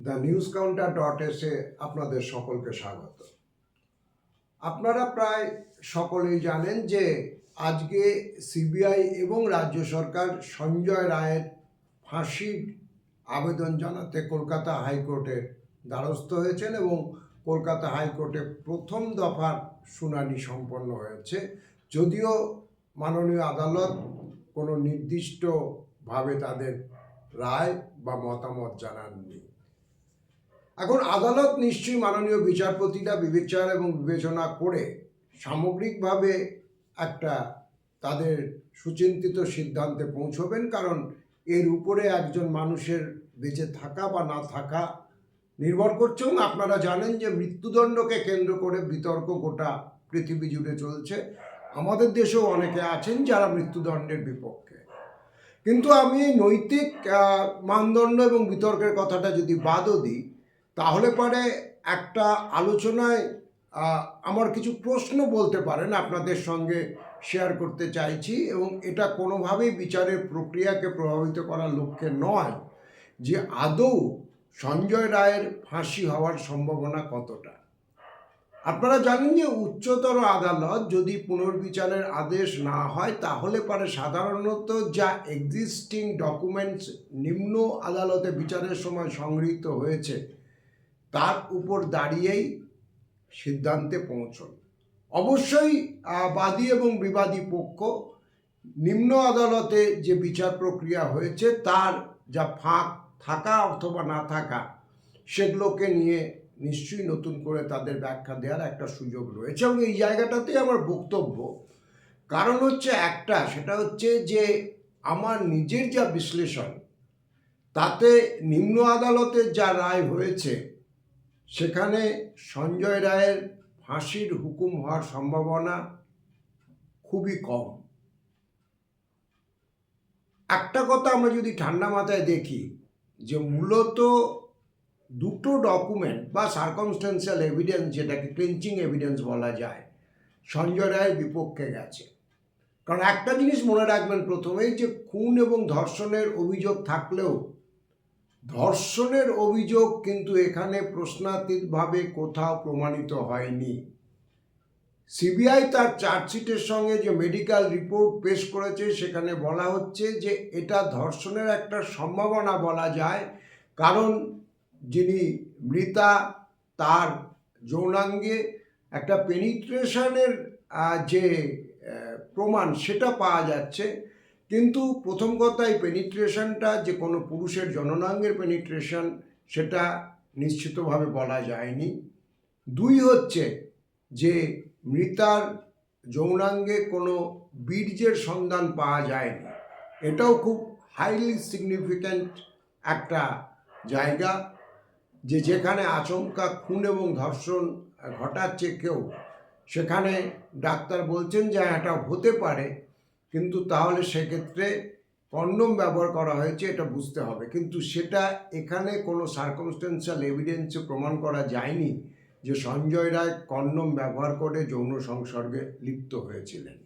The news counter dot এসে আপনাদের সকলকে স্বাগত। আপনারা প্রায় সকলেই জানেন যে আজকে সিবিআই এবং রাজ্য সরকার সঞ্জয় রায়ের ফাঁসির আবেদন জানাতে কলকাতা হাইকোর্টের দ্বারস্থ হয়েছেন এবং কলকাতা হাইকোর্টে প্রথম দফার শুনানি সম্পন্ন হয়েছে। যদিও মাননীয় আদালত কোনো নির্দিষ্টভাবে তাদের রায় বা মতামত জানাননি। এখন আদালত নিশ্চয়ই মাননীয় বিচারপতিরা বিবেচনা এবং বিবেচনা করে সামগ্রিকভাবে একটা তাদের সুচিন্তিত সিদ্ধান্তে পৌঁছবেন, কারণ এর উপরে একজন মানুষের বেঁচে থাকা বা না থাকা নির্ভর করছে এবং আপনারা জানেন যে মৃত্যুদণ্ডকে কেন্দ্র করে বিতর্ক গোটা পৃথিবী জুড়ে চলছে। আমাদের দেশেও অনেকে আছেন যারা মৃত্যুদণ্ডের বিপক্ষে। কিন্তু আমি নৈতিক মানদণ্ড এবং বিতর্কের কথাটা যদি বাদও দিই তাহলে পরে একটা আলোচনায় আমার কিছু প্রশ্ন বলতে পারেন আপনাদের সঙ্গে শেয়ার করতে চাইছি এবং এটা কোনোভাবেই বিচারের প্রক্রিয়াকে প্রভাবিত করার লক্ষ্যে নয় যে আদৌ সঞ্জয় রায়ের ফাঁসি হওয়ার সম্ভাবনা কতটা। আপনারা জানেন যে উচ্চতর আদালত যদি পুনর্বিচারের আদেশ না হয়, তাহলে পারে সাধারণত যা এক্সিস্টিং ডকুমেন্টস নিম্ন আদালতে বিচারের সময় সংগৃহীত হয়েছে তার উপর দাঁড়িয়েই সিদ্ধান্তে পৌঁছন অবশ্যই বাদী এবং বিবাদী পক্ষ, নিম্ন আদালতে যে বিচার প্রক্রিয়া হয়েছে, তার যা ফাঁক থাকা অথবা না থাকা, সেগুলোকে নিয়ে নিশ্চয়ই নতুন করে তাদের ব্যাখ্যা দেওয়ার একটা সুযোগ রয়েছে এবং এই জায়গাটাতেই আমার বক্তব্য। কারণ হচ্ছে একটা, সেটা হচ্ছে যে আমার নিজের যা বিশ্লেষণ, তাতে নিম্ন আদালতের যা রায় হয়েছে সেখানে সঞ্জয় রায়ের ফাঁসির হুকুম হওয়ার সম্ভাবনা খুবই কম। একটা কথা আমরা যদি ঠান্ডা মাথায় দেখি, যে মূলত দুটো ডকুমেন্ট বা সার্কমস্টেন্সিয়াল এভিডেন্স যেটাকে ক্লিঞ্চিং এভিডেন্স বলা যায়, সঞ্জয় রায়ের বিপক্ষে গেছে। কারণ একটা জিনিস মনে রাখবেন প্রথমেই যে খুন এবং ধর্ষণের অভিযোগ থাকলেও ধর্ষণের অভিযোগ কিন্তু এখানে প্রশ্নাতীতভাবে কোথাও প্রমাণিত হয়নি। সিবিআই তার চার্জশিটের সঙ্গে যে মেডিকেল রিপোর্ট পেশ করেছে, সেখানে বলা হচ্ছে যে এটা ধর্ষণের একটা সম্ভাবনা বলা যায়। কারণ যিনি মৃতা, তার যৌনাঙ্গে একটা পেনিট্রেশনের যে প্রমাণ, সেটা পাওয়া যাচ্ছে। কিন্তু প্রথম কথা, এই পেনিট্রেশনটা যে কোনো পুরুষের জননাঙ্গের পেনিট্রেশন সেটা নিশ্চিতভাবে বলা যায়নি। দুই হচ্ছে যে মৃতার যৌনাঙ্গে কোনো বীর্যের সন্ধান পাওয়া যায়নি। এটাও খুব হাইলি সিগনিফিক্যান্ট একটা জায়গা যে যেখানে আচমকা খুন এবং ধর্ষণ ঘটাচ্ছে কেউ, সেখানে ডাক্তার বলছেন যে এটা হতে পারে কিন্তু তাহলে সেক্ষেত্রে কন্ডম ব্যবহার করা হয়েছে, এটা বুঝতে হবে। কিন্তু সেটা এখানে কোনো সার্কমস্টেন্সিয়াল এভিডেন্সে প্রমাণ করা যায়নি যে সঞ্জয় রায় কন্ডম ব্যবহার করে যৌন সংসর্গে লিপ্ত হয়েছিলেন।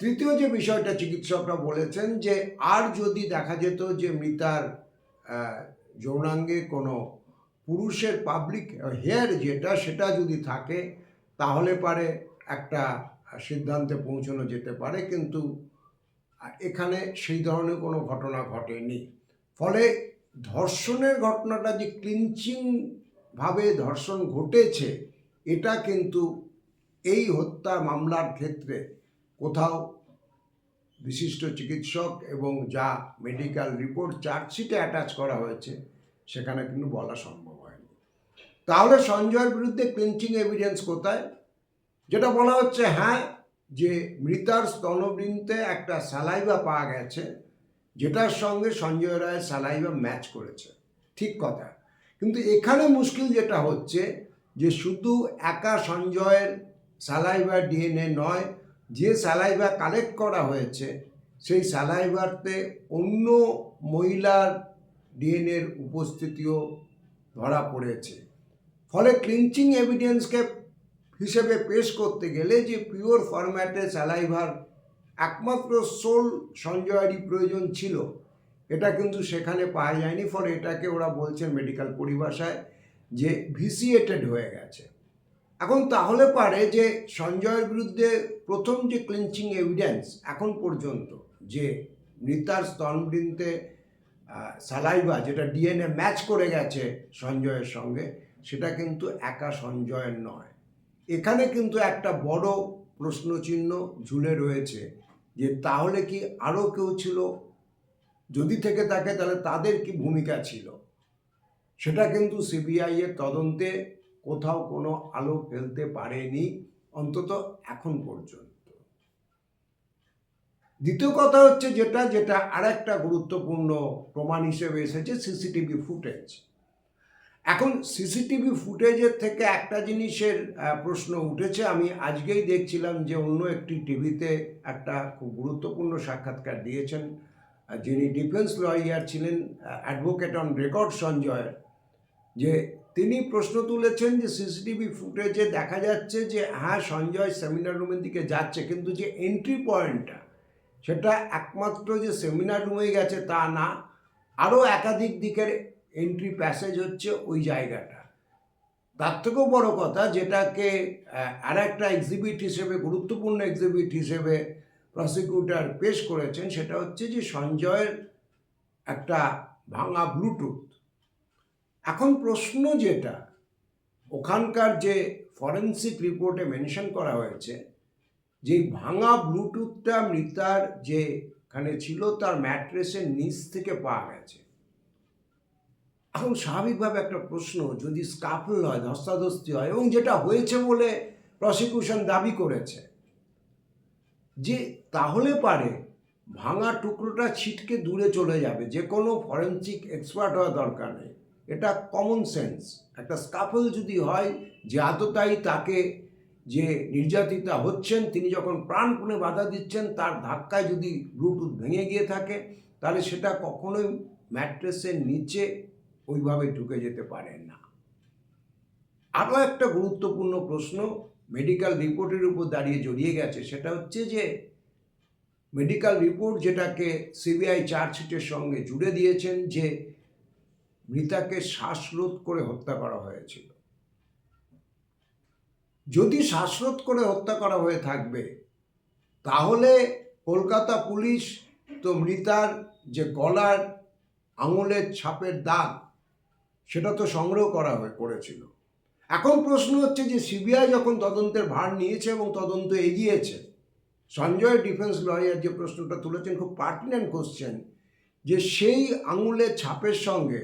তৃতীয় যে বিষয়টা চিকিৎসকরা বলেছেন যে আর যদি দেখা যেত যে মৃতার যৌনাঙ্গে কোনো পুরুষের পাবলিক হেয়ার যেটা, সেটা যদি থাকে, তাহলে পারে একটা সিদ্ধান্তে পৌঁছানো যেতে পারে, কিন্তু এখানে সেই ধরনের কোনো ঘটনা ঘটেনি। ফলে ধর্ষণের ঘটনাটা যে ক্লিনচিং ভাবে ধর্ষণ ঘটেছে, এটা কিন্তু এই হত্যা মামলার ক্ষেত্রে কোথাও বিশিষ্ট চিকিৎসক এবং যা মেডিকেল রিপোর্ট চার্জশিটে অ্যাটাচ করা হয়েছে, সেখানে কিন্তু বলা সম্ভব হয়নি। তাহলে সঞ্জয়ের বিরুদ্ধে ক্লিনচিং এভিডেন্স কোথায়? যেটা বলা হচ্ছে হ্যাঁ যে মৃতার স্তনবৃন্তে একটা স্যালাইভা পাওয়া গেছে, যেটার সঙ্গে সঞ্জয় রায়ের স্যালাইভা ম্যাচ করেছে। ঠিক কথা। কিন্তু এখানে মুশকিল যেটা হচ্ছে, যে শুধু একা সঞ্জয়ের স্যালাইভা ডিএনএ নয়, যে স্যালাইভা কালেক্ট করা হয়েছে, সেই স্যালাইভাতে অন্য মহিলার ডিএনএর উপস্থিতিও ধরা পড়েছে। ফলে ক্লিনচিং এভিডেন্সকে হিসেবে পেশ করতে গেলে যে পিওর ফরম্যাটে স্যালাইভার একমাত্র সোল সঞ্জয়েরই প্রয়োজন ছিল, এটা কিন্তু সেখানে পাওয়া যায়নি। ফলে এটাকে ওরা বলছেন মেডিকেল পরিভাষায় যে ভিসিয়েটেড হয়ে গেছে। এখন তাহলে পারে যে সঞ্জয়ের বিরুদ্ধে প্রথম যে ক্লিনচিং এভিডেন্স এখন পর্যন্ত যে মৃতার স্তনবৃন্তে সালাইভা যেটা ডিএনএ ম্যাচ করে গেছে সঞ্জয়ের সঙ্গে, সেটা কিন্তু একা সঞ্জয়ের নয়। এখানে কিন্তু একটা বড় প্রশ্নচিহ্ন ঝুলে রয়েছে যে তাহলে কি আরও কেউ ছিল? যদি থেকে থাকে তাহলে তাদের কি ভূমিকা ছিল? সেটা কিন্তু সিবিআই এর তদন্তে কোথাও কোনো আলো ফেলতে পারেনি, অন্তত এখন পর্যন্ত। দ্বিতীয় কথা হচ্ছে যেটা যেটা আর একটা গুরুত্বপূর্ণ প্রমাণ হিসেবে এসেছে, সিসিটিভি ফুটেজ। এখন সিসিটিভি ফুটেজের থেকে একটা জিনিসের প্রশ্ন উঠেছে। আমি আজকেই দেখছিলাম যে অন্য একটি টিভিতে একটা খুব গুরুত্বপূর্ণ সাক্ষাৎকার দিয়েছেন যিনি ডিফেন্স লয়ার ছিলেন অ্যাডভোকেট অন রেকর্ড সঞ্জয়ের, যে তিনি প্রশ্ন তুলেছেন যে সিসিটিভি ফুটেজে দেখা যাচ্ছে যে হ্যাঁ সঞ্জয় সেমিনার রুমের দিকে যাচ্ছে, কিন্তু যে এন্ট্রি পয়েন্টটা সেটা একমাত্র যে সেমিনার রুমে গেছে তা না, আরও একাধিক দিকের এন্ট্রি প্যাসেজ হচ্ছে ওই জায়গাটা। তার থেকেও বড় কথা যেটাকে আর একটা এক্সিবিট হিসেবে, গুরুত্বপূর্ণ এক্সিবিট হিসেবে প্রসিকিউটর পেশ করেছেন সেটা হচ্ছে যে সঞ্জয়ের একটা ভাঙা ব্লুটুথ। এখন প্রশ্ন যেটা, ওখানকার যে ফরেন্সিক রিপোর্টে মেনশন করা হয়েছে, যে ভাঙা ব্লুটুথটা মৃতার যেখানে ছিল তার ম্যাট্রেসের নিচ থেকে পাওয়া গেছে। এখন স্বাভাবিকভাবে একটা প্রশ্ন, যদি স্কাফল হয়, ধস্তাধস্তি হয়, এবং যেটা হয়েছে বলে প্রসিকিউশন দাবি করেছে, যে তাহলে পারে ভাঙা টুকরোটা ছিটকে দূরে চলে যাবে, যে কোনো ফরেন্সিক এক্সপার্ট হওয়া দরকার নেই। এটা কমন সেন্স একটা স্কাফল যদি হয়, যে আততায়ী তাকে যে নির্যাতিতা হচ্ছেন, তিনি যখন প্রাণপণে বাধা দিচ্ছেন, তার ধাক্কায় যদি ব্লুটুথ ভেঙে গিয়ে থাকে, তাহলে সেটা কখনোই ম্যাট্রেসের নিচে ওইভাবে ঢুকে যেতে পারে না। আরও একটা গুরুত্বপূর্ণ প্রশ্ন মেডিকেল রিপোর্টের উপর দাঁড়িয়ে জড়িয়ে গেছে, সেটা হচ্ছে যে মেডিকেল রিপোর্ট যেটাকে সিবিআই চার্জশিটের সঙ্গে জুড়ে দিয়েছেন যে মৃতাকে শ্বাসরোধ করে হত্যা করা হয়েছিল। যদি শ্বাসরোধ করে হত্যা করা হয়ে থাকবে, তাহলে কলকাতা পুলিশ তো মৃতার যে গলার আঙুলের ছাপের দাগ সেটা তো সংগ্রহ করা করেছিল। এখন প্রশ্ন হচ্ছে যে সিবিআই যখন তদন্তের ভার নিয়েছে এবং তদন্ত এগিয়েছে, সঞ্জয় ডিফেন্স লয়ার যে প্রশ্নটা তুলেছেন, খুব পার্টিনেন্ট কোশ্চেন যে সেই আঙুলের ছাপের সঙ্গে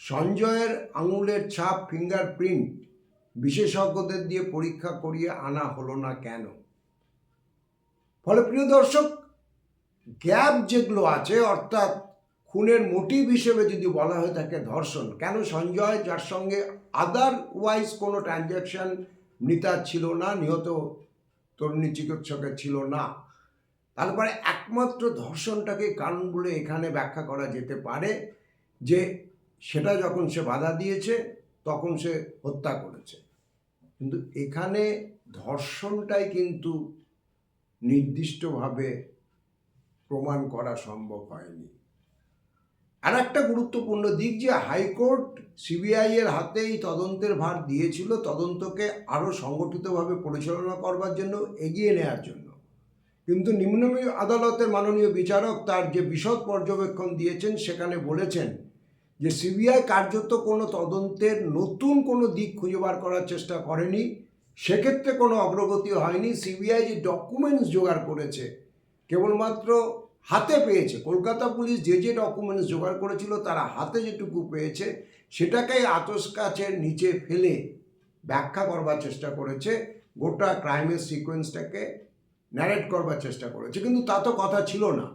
সঞ্জয়ের আঙুলের ছাপ ফিঙ্গারপ্রিন্ট বিশেষজ্ঞদের দিয়ে পরীক্ষা করিয়ে আনা হলো না কেন? ফলে প্রিয় দর্শক গ্যাপ যেগুলো আছে, অর্থাৎ খুনের মোটিভ হিসেবে যদি বলা হয়ে থাকে ধর্ষণ, কেন সঞ্জয় যার সঙ্গে আদারওয়াইজ কোনো ট্রানজ্যাকশন মৃতার ছিল না, নিহত তরুণী চিকিৎসকের ছিল না, তারপরে একমাত্র ধর্ষণটাকে কারণ বলে এখানে ব্যাখ্যা করা যেতে পারে যে সেটা যখন সে বাধা দিয়েছে, তখন সে হত্যা করেছে। কিন্তু এখানে ধর্ষণটাই কিন্তু নির্দিষ্টভাবে প্রমাণ করা সম্ভব হয়নি। আর একটা গুরুত্বপূর্ণ দিক যে হাইকোর্ট সিবিআই এর হাতে এই তদন্তের ভার দিয়েছিল, তদন্তকে আরও সংগঠিতভাবে পরিচালনা করবার জন্য, এগিয়ে নেওয়ার জন্য। কিন্তু নিম্ন আদালতের মাননীয় বিচারক তার যে বিশদ পর্যবেক্ষণ দিয়েছেন, সেখানে বলেছেন যে সিবিআই কার্যত কোনো তদন্তের নতুন কোনো দিক খুঁজে বার করার চেষ্টা করেনি। সেক্ষেত্রে কোনো অগ্রগতি হয়নি। সিবিআই যে ডকুমেন্টস জোগাড় করেছে, কেবলমাত্র হাতে পেয়েছে। কলকাতা পুলিশ যে যে ডকুমেন্টস জোগাড় করেছিল, তারা হাতে যেটুকু পেয়েছে, সেটাকেই আতস কাছের নিচে ফেলে ব্যাখ্যা করবার চেষ্টা করেছে। গোটা ক্রাইমের সিকোয়েন্সটাকে ন্যারেট করবার চেষ্টা করেছে। কিন্তু তা তো কথা ছিল না।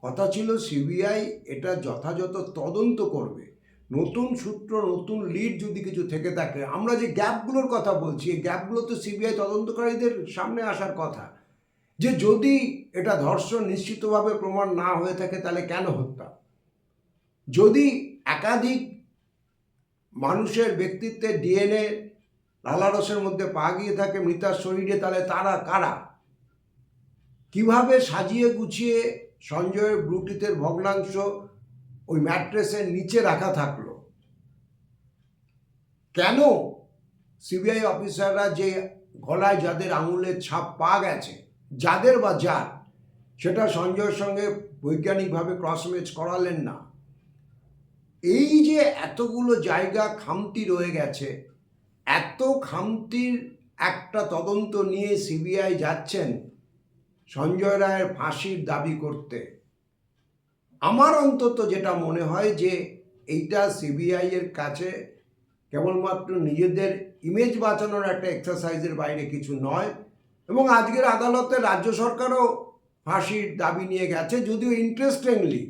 কথা ছিল সিবিআই এটা যথাযথ তদন্ত করবে। নতুন সূত্র, নতুন লিড যদি কিছু থেকে থাকে, আমরা যে গ্যাপগুলোর কথা বলছি, এই গ্যাপগুলো তো সিবিআই তদন্তকারীদের সামনে আসার কথা। যে যদি এটা ধর্ষণ নিশ্চিতভাবে প্রমাণ না হয়ে থাকে, তাহলে কেন হত্যা? যদি একাধিক মানুষের ব্যক্তিত্বের ডিএনএ লালারসের মধ্যে পা গিয়ে থাকে মৃতার শরীরে, তাহলে তারা কারা? কীভাবে সাজিয়ে গুছিয়ে সঞ্জয়ের ব্লুটুথের ভগ্নাংশ ওই ম্যাট্রেসের নিচে রাখা থাকল? কেন সিবিআই অফিসাররা যে গলায় যাদের আঙুলের ছাপ পা গেছে যাদের বা যার, সেটা সঞ্জয়ের সঙ্গে বৈজ্ঞানিকভাবে ক্রস করালেন না। এই যে এতগুলো জায়গা খামতি রয়ে গেছে, এত খামতির একটা তদন্ত নিয়ে সিবিআই যাচ্ছেন সঞ্জয় রায়ের ফাঁসির দাবি করতে। আমার অন্তত যেটা মনে হয় যে এইটা সিবিআই এর কাছে কেবলমাত্র নিজেদের ইমেজ বাঁচানোর একটা এক্সারসাইজের বাইরে কিছু নয় এবং আজকের আদালতে রাজ্য সরকারও ফাঁসির দাবি নিয়ে গেছে, যদিও ইন্টারেস্টিংলি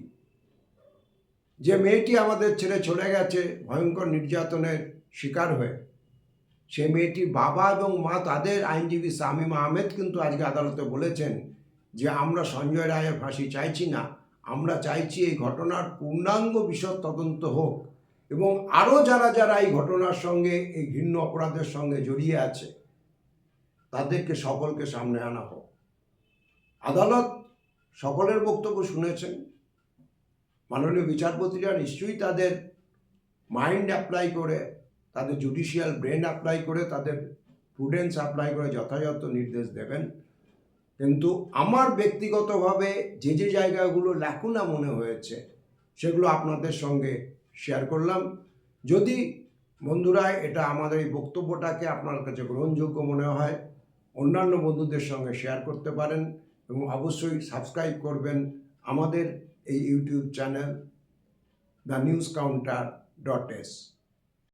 যে মেয়েটি আমাদের ছেড়ে চলে গেছে, ভয়ঙ্কর নির্যাতনের শিকার হয়ে, সে মেয়েটির বাবা এবং মা তাদের আইনজীবী শামীম আহমেদ কিন্তু আজকে আদালতে বলেছেন যে আমরা সঞ্জয় রায়ের ফাঁসি চাইছি না, আমরা চাইছি এই ঘটনার পূর্ণাঙ্গ বিশদ তদন্ত হোক এবং আরও যারা যারা এই ঘটনার সঙ্গে, এই ঘৃণ্য অপরাধের সঙ্গে জড়িয়ে আছে তাদেরকে সকলকে সামনে আনা হোক। আদালত সকলের বক্তব্য শুনেছেন। মাননীয় বিচারপতিরা নিশ্চয়ই তাদের মাইন্ড অ্যাপ্লাই করে, তাদের জুডিশিয়াল ব্রেন অ্যাপ্লাই করে, তাদের প্রুডেন্স অ্যাপ্লাই করে যথাযথ নির্দেশ দেবেন। কিন্তু আমার ব্যক্তিগতভাবে যে যে জায়গাগুলো ল্যাকুনা মনে হয়েছে, সেগুলো আপনাদের সঙ্গে শেয়ার করলাম। যদি বন্ধুরা এটা আমাদের এই বক্তব্যটাকে আপনার কাছে গ্রহণযোগ্য মনে হয় অন্যান্য বন্ধুদের সঙ্গে শেয়ার করতে পারেন এবং অবশ্যই সাবস্ক্রাইব করবেন আমাদের এই YouTube channel the news counter dot S